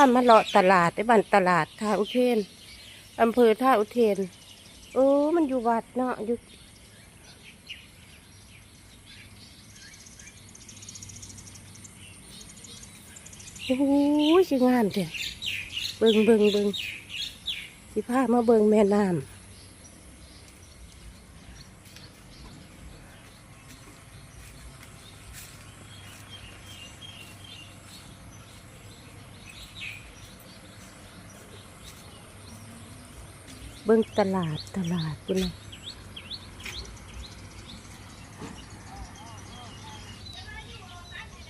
ามาเลาะตลาดในบ้านตลาดท่าอุเทนอำเภอท่าอุเทนโอ้มันอยู่วัดเนาะอยู่โอ้ยสิงามเถอะเบิงเบิงเบิงสิพามาเบิงแม่น้ำ เบิ่งตลาดตลาดพุ่นนะ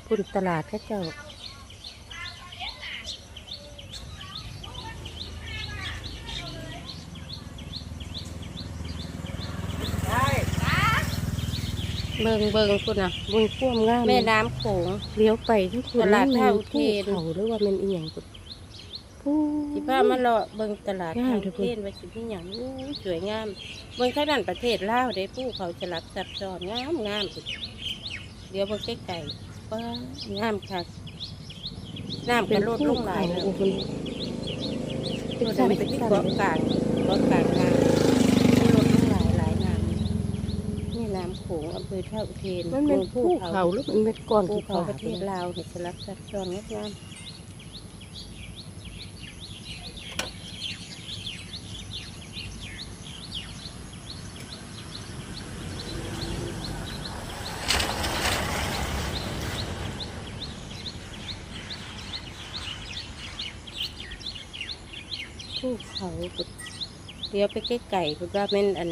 พุ่นตลาดเข้าเจ้าเบิ่งเบิ่งพุ่นนะเบิ่งพ่วมงามแม่น้ำโขงเลี้ยวไปทุกคนตลาดท่าอุเทนเขาหรือว่ามันอีหยังพุ่นผู้ สิพามาเลาะเบิ่งตลาดงามทางเด้อเทศไว้สิมีหยังอู้สวยงามเบิ่งทางด้านประเทศลาวได้ผู้เขาสลักซับซ้อนงามงามสุดเดี๋ยวเบิ่งใกล้ๆป้างามค่ะน้ำก็ลดลงหลายแล้วโอ้โหเป็นตัวสันั้นนเป็เป็นนที่สันเกาะกลางเกาะกลางน้ำที่ลดลงหลายหลายน้ำนี่น้ำโขงอำเภอท่าอุเทนมันเป็นภูภูเขาหรือมันเป็นก้อนภูภูเขาเขาประเทศลาวเห็นสลักซับซ้อนงดงาม ภูเขาเดี๋ยวไปใกล้ๆคุณว่าเป็นอัน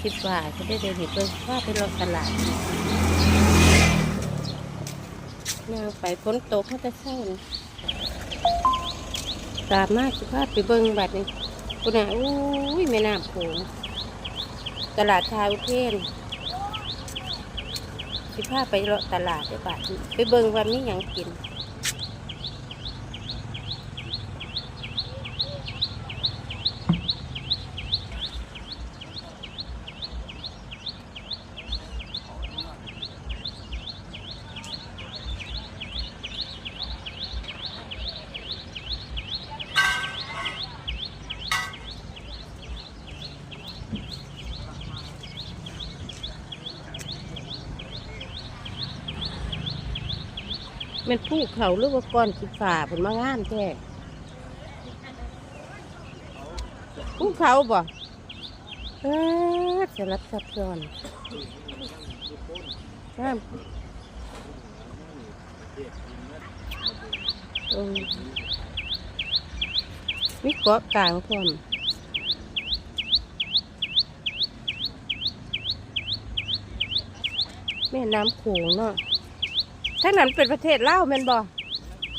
คิดว่าจะได้เดินเห็นเพิ่นว่าเป็นรถตลาดนางไปฝนตกเขาจะเศร้านะสามารถสิพาไปเบิ่งบัดนี้คุณน่ะอุ้ยแม่น้ำโขงตลาดชาวเทนสิพาไปเลาะตลาดได้บัดนี้ไปเบิ่งว่ามีหยังกิน เป็นภูเขาหรือว่าก้อนสีฟ้าเป็นมางามแท้ภูเขาบ่เออสลับซับซ้อนงามมีเกาะกลางพร้อมแม่น้ำโขงเนาะ ทั้งนั้นเป็นประเทศลาวแม่นบ่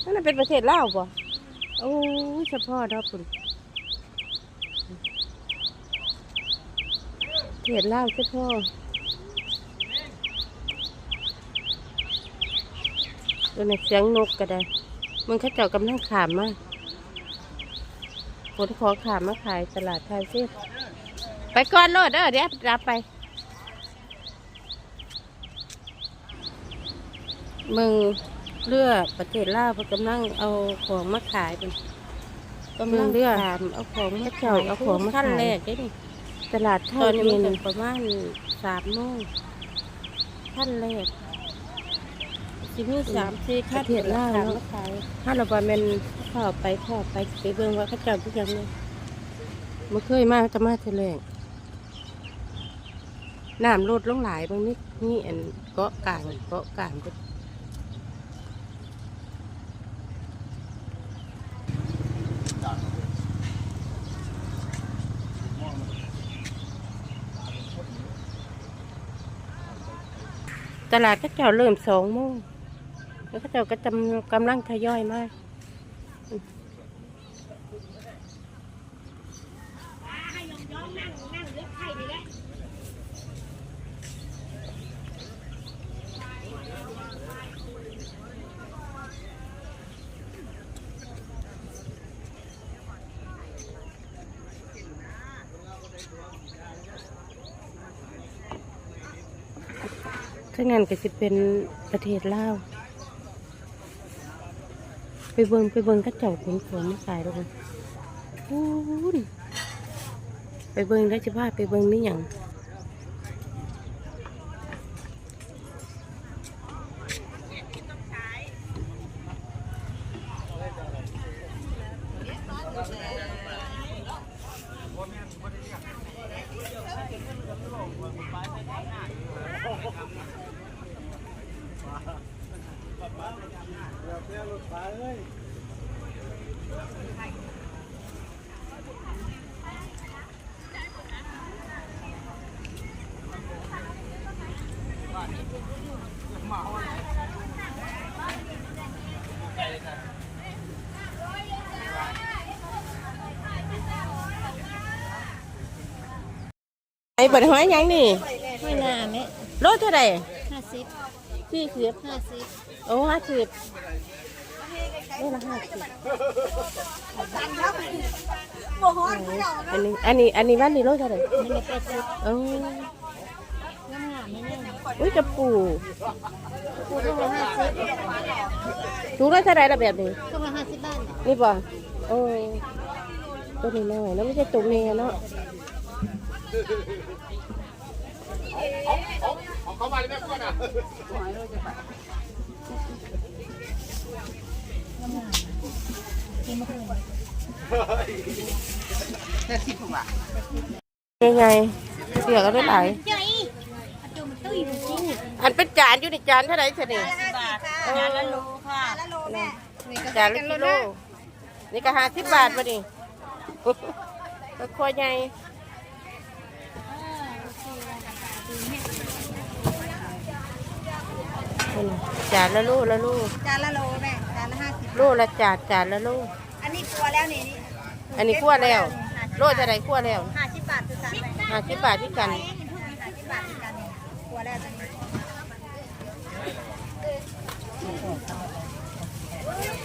ทั้งนั้นเป็นประเทศลาวบ่โอ้ยเฉพาะดอกปุ่นเทศลาวเฉพาะตัวนี้เสียงนกก็ได้มึงข้าเจ้ากำลังขามมาผลขอขามมาขายตลาดไทยเซฟไปก่อนโลดเด้อเดี๋ยวรับไป มึงเลือประเทศลาวเพิ่นกำลังเอาของมาขายเป็นกำลังเรือถามเอาของมาเจ้าเอาของมาขายขั้นแรกได้นี่ตลาดไทตอยนนี้เย็มันนเป็นประมาณสามโมงขั้นแรกสิมีสามสี่ขั้นถามมาขาย ถ้าเราไปเป็นเข้าไปเข้าไปไปเบิ่งว่าเขาเจ้าทุกอย่างเลยมาเคยมาจะมาเทอแรกน้ำลดลงหลายบางนี่นี่อันเกาะกลางเกาะกลางก็ ตลาดก็เจ้าเริ่มสองโมงแล้วก็เจ้าก็จำกำลังทยอยมาก ถ้างั้นก็จะเป็นประเทศลาว ไปเบิงไปเบิงเข้าเจ้าขนขนมาขายแล้วกันพูนไปเบิงได้จะพาไปเบิงนี่หยัง ไอ้เปิดห้อยหยังนี่ ไม่นานเนี่ยโลเท่าไหร่ห้าสิบ สี่สิบห้าสิบโอ้ห้าสิบโลละห้าสิบอันนี้อันนี้อันนี้บ้านนี่โลเท่าไหร่นี่ละแปดสิบโอ้งามงามไม่แน่อุ้ยกระปูพูดว่าห้าสิบถุงละเท่าไหร่ละแบบนี้ก็มาห้าสิบบาทนี่ป่ะโอ้ตัวนี้น้อยแล้วไม่ใช่ตัวเมียเนาะ ยังไงเสียก็ได้หลายใหญ่ดูมันตุ้ยจริงอันเป็นจานอยู่ในจานเท่าไหร่เสน่ห์บานละโลค่ะละโลแม่จานละกิโลนี่ก็ห้าสิบบาทมาดิก็คอใหญ่ จานละลูกละลูกจานละโลแม่จานละห้าสิบลูกละจานจานละลูกอันนี้คั่วแล้วนี่นี่อันนี้คั่วแล้วโลจะได้คั่วแล้วห้าสิบบาทคือกันมห้าสิบบาทที่กันคั่วแล้วตอนนี้